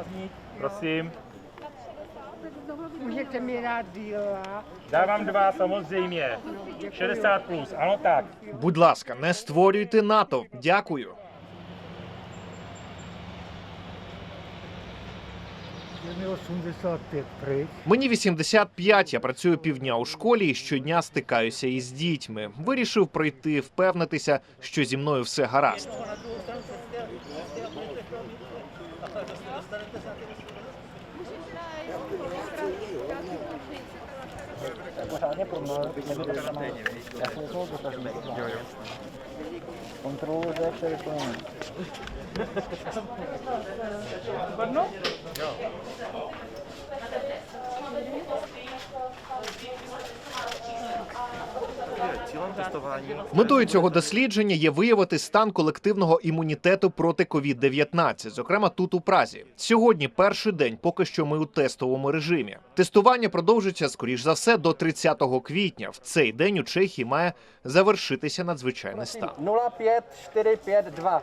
Dotazník, prosím. Můžete mi dát díla. Dávám dva, samozřejmě. 60 plus, ano tak. Будь ласка, не створюйте натовп. Дякую. Je mi 85. Мені 85, я працюю півдня у школі і щодня стикаюся із дітьми. Вирішив пройти, впевнитися, що зі мною все гаразд. Pořádně promluvil, nebude sama. Метою цього дослідження є виявити стан колективного імунітету проти COVID-19, зокрема тут у Празі. Сьогодні перший день, поки що ми у тестовому режимі. Тестування продовжиться скоріш за все до 30 квітня. В цей день у Чехії має завершитися надзвичайний стан. 05 452.